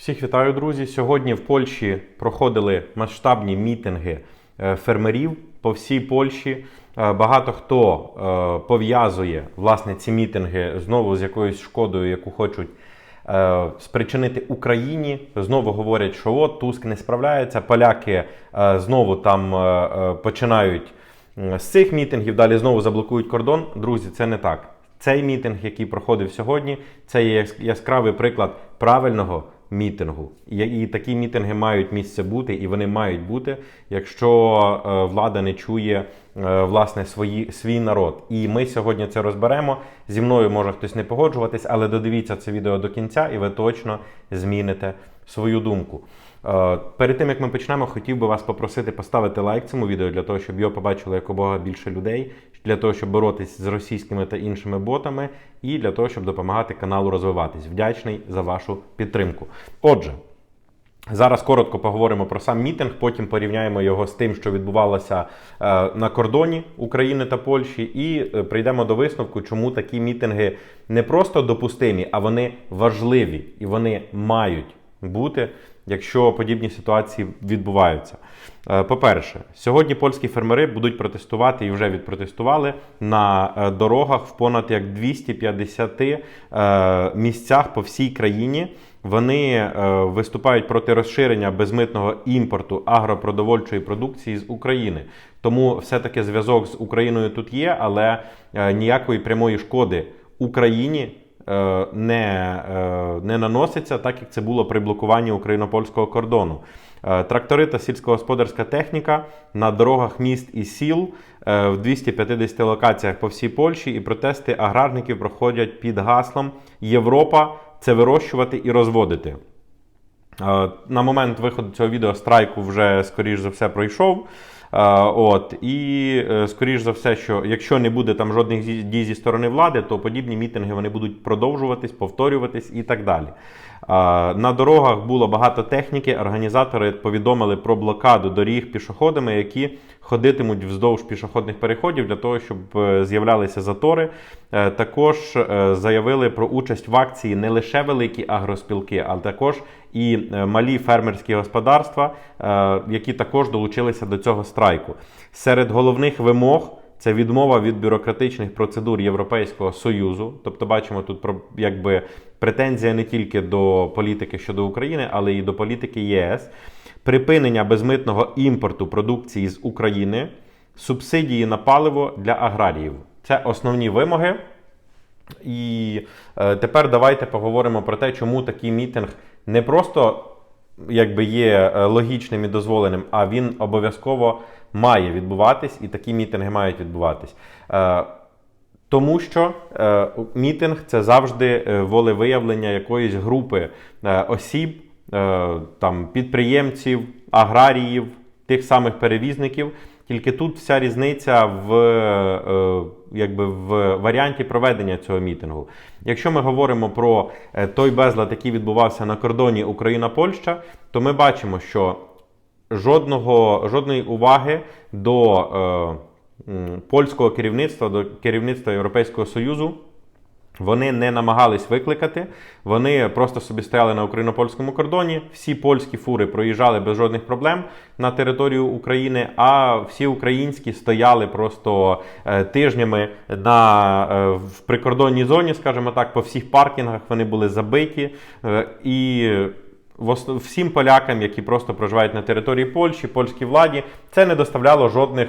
Всіх вітаю, друзі. Сьогодні в Польщі проходили масштабні мітинги е, фермерів по всій Польщі. Е, Багато хто е, пов'язує власне ці мітинги знову з якоюсь шкодою, яку хочуть спричинити Україні. Знову говорять, що от Туск не справляється. Поляки знову там починають з цих мітингів, далі знову заблокують кордон. Друзі, це не так. Цей мітинг, який проходив сьогодні, це є яскравий приклад правильного мітингу. І, такі мітинги мають місце бути, і вони мають бути, якщо е, влада не чує е, власне свої, свій народ. І ми сьогодні це розберемо. Зі мною може хтось не погоджуватись, але додивіться це відео до кінця, і ви точно зміните свою думку. Е, Перед тим як ми почнемо, хотів би вас попросити поставити лайк цьому відео для того, щоб його побачило якомога більше людей, для того, щоб боротись з російськими та іншими ботами, і для того, щоб допомагати каналу розвиватись. Вдячний за вашу підтримку. Отже. Зараз коротко поговоримо про сам мітинг, потім порівняємо його з тим, що відбувалося е, на кордоні України та Польщі, і е, прийдемо до висновку, чому такі мітинги не просто допустимі, а вони важливі і вони мають бути, якщо подібні ситуації відбуваються. Е, По-перше, сьогодні польські фермери будуть протестувати і вже відпротестували на е, дорогах в понад як 250 е, місцях по всій країні. Вони виступають проти розширення безмитного імпорту агропродовольчої продукції з України. Тому все-таки зв'язок з Україною тут є, але ніякої прямої шкоди Україні не, е, не наноситься, так як це було при блокуванні україно-польського кордону. Е, Трактори та сільськогосподарська техніка на дорогах міст і сіл е, в 250 локаціях по всій Польщі, і протести аграрників проходять під гаслом Європа це вирощувати і розводити. Е, На момент виходу цього відео страйку вже, скоріш за все, пройшов. От, і е, скоріш за все, що якщо не буде там жодних дій зі сторони влади, то подібні мітинги вони будуть продовжуватись, повторюватись і так далі. На дорогах було багато техніки. Організатори повідомили про блокаду доріг пішоходами, які ходитимуть вздовж пішохідних переходів для того, щоб е, з'являлися затори. Е, Також е, заявили про участь в акції не лише великі агроспілки, але також і малі фермерські господарства, які також долучилися до цього страйку. Серед головних вимог. Це відмова від бюрократичних процедур Європейського Союзу. Тобто, бачимо тут про якби претензія не тільки до політики щодо України, але й до політики ЄС, припинення безмитного імпорту продукції з України, субсидії на паливо для аграріїв. Це основні вимоги. І е, тепер давайте поговоримо про те, чому такий мітинг не просто якби є е, логічним і дозволеним, а він обов'язково має відбуватись, і такі мітинги мають відбуватись. Е, тому що мітинг це завжди волевиявлення якоїсь групи осіб, там, підприємців, аграріїв, тих самих перевізників. Тільки тут вся різниця в, е, якби в варіанті проведення цього мітингу. Якщо ми говоримо про е, той безлад, який відбувався на кордоні Україна-Польща, то ми бачимо, що жодного, жодної уваги до е, польського керівництва, до керівництва Європейського Союзу вони не намагались викликати. Вони просто собі стояли на україно-польському кордоні. Всі польські фури проїжджали без жодних проблем на територію України, а всі українські стояли просто е, тижнями на е, в прикордонній зоні, скажімо так, по всіх паркінгах вони були забиті е, і. Всім полякам, які просто проживають на території Польщі, польській владі, це не доставляло жодних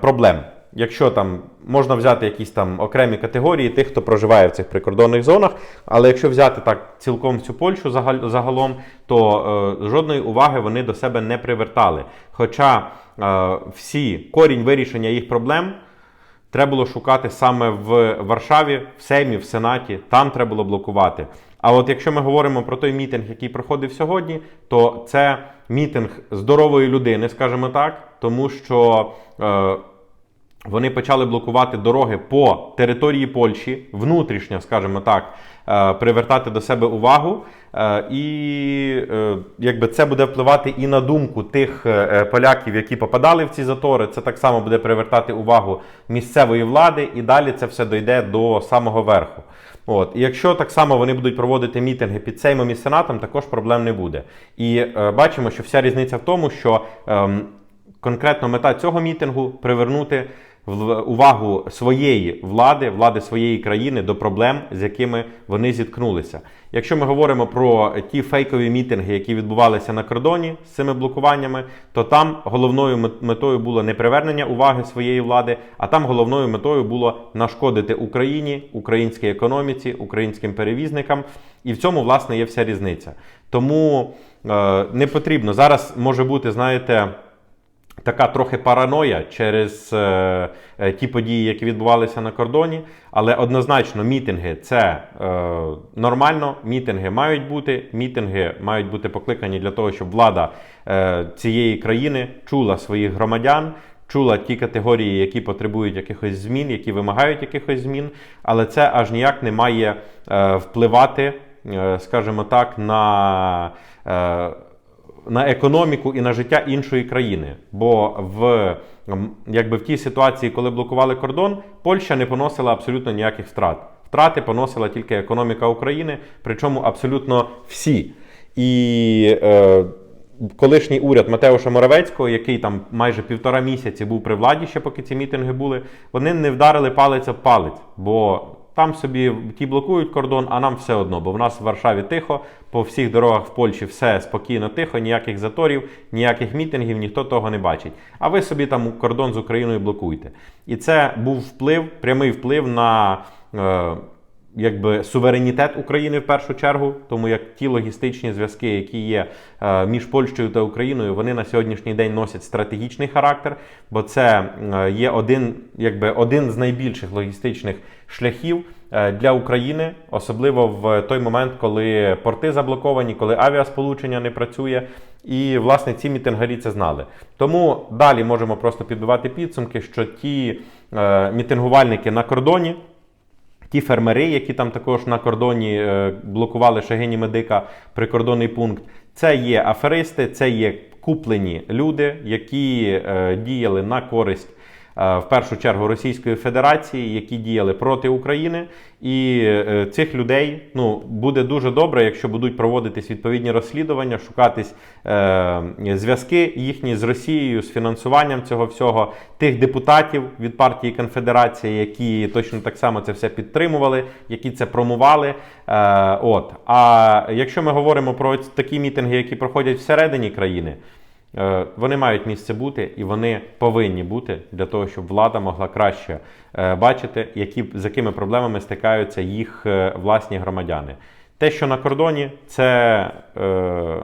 проблем. Якщо там можна взяти якісь там окремі категорії тих, хто проживає в цих прикордонних зонах, але якщо взяти так цілком всю Польщу загалом, то е, жодної уваги вони до себе не привертали. Хоча е, всі корінь вирішення їх проблем треба було шукати саме в Варшаві, в Сеймі, в Сенаті. Там треба було блокувати. А от якщо ми говоримо про той мітинг, який проходив сьогодні, то це мітинг здорової людини, скажімо так, тому що. Е, вони почали блокувати дороги по території Польщі, внутрішньо, скажімо так, е, привертати до себе увагу. Е, І е, якби це буде впливати і на думку тих поляків, які попадали в ці затори. Це так само буде привертати увагу місцевої влади, і далі це все дойде до самого верху. От. І якщо так само вони будуть проводити мітинги під Сеймом і Сенатом, також проблем не буде. І бачимо, що вся різниця в тому, що ем, конкретно мета цього мітингу привернути увагу своєї влади, влади своєї країни до проблем, з якими вони зіткнулися. Якщо ми говоримо про ті фейкові мітинги, які відбувалися на кордоні з цими блокуваннями, то там головною метою було не привернення уваги своєї влади, а там головною метою було нашкодити Україні, українській економіці, українським перевізникам. І в цьому, власне, є вся різниця. Тому е, не потрібно зараз може бути, знаєте така трохи параноя через е, е, ті події, які відбувалися на кордоні. Але однозначно мітинги це е, нормально. Мітинги мають бути. Мітинги мають бути покликані для того, щоб влада е, цієї країни чула своїх громадян. Чула ті категорії, які потребують якихось змін, які вимагають якихось змін, але це аж ніяк не має е, впливати, е, скажімо так, на е, на економіку і на життя іншої країни. Бо в, якби в тій ситуації, коли блокували кордон, Польща не поносила абсолютно ніяких втрат. Втрати поносила тільки економіка України, причому абсолютно всі. І е, колишній уряд Матеуша Моравецького, який там майже півтора місяці був при владі, ще поки ці мітинги були, вони не вдарили палець об палець. Бо там собі ті блокують кордон, а нам все одно, бо в нас в Варшаві тихо, по всіх дорогах в Польщі все спокійно, тихо, ніяких заторів, ніяких мітингів, ніхто того не бачить. А ви собі там кордон з Україною блокуєте. І це був вплив, прямий вплив на. Е, Якби суверенітет України в першу чергу, тому як ті логістичні зв'язки, які є е, між Польщею та Україною, вони на сьогоднішній день носять стратегічний характер, бо це е, є один, якби один з найбільших логістичних шляхів е, для України, особливо в той момент, коли порти заблоковані, коли авіасполучення не працює. І власне ці мітингарі це знали. Тому далі можемо просто підбивати підсумки, що ті е, мітингувальники на кордоні. Ті фермери, які там також на кордоні е, блокували Шагині Медика прикордонний пункт, це є аферисти, це є куплені люди, які е, діяли на користь в першу чергу Російської Федерації, які діяли проти України. І е, цих людей ну буде дуже добре, якщо будуть проводитись відповідні розслідування, шукатись е, зв'язки їхні з Росією, з фінансуванням цього всього, тих депутатів від партії Конфедерації, які точно так само це все підтримували, які це промували. Е, от. А якщо ми говоримо про такі мітинги, які проходять всередині країни. Е, Вони мають місце бути і вони повинні бути для того, щоб влада могла краще е, бачити, які, з якими проблемами стикаються їх е, власні громадяни. Те, що на кордоні, це е,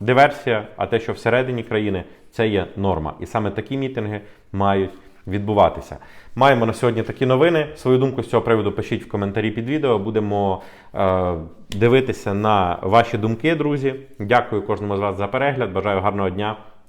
диверсія, а те, що всередині країни, це є норма. І саме такі мітинги мають відбуватися. Маємо на сьогодні такі новини. Свою думку з цього приводу пишіть в коментарі під відео. Будемо е, дивитися на ваші думки, друзі. Дякую кожному з вас за перегляд. Бажаю гарного дня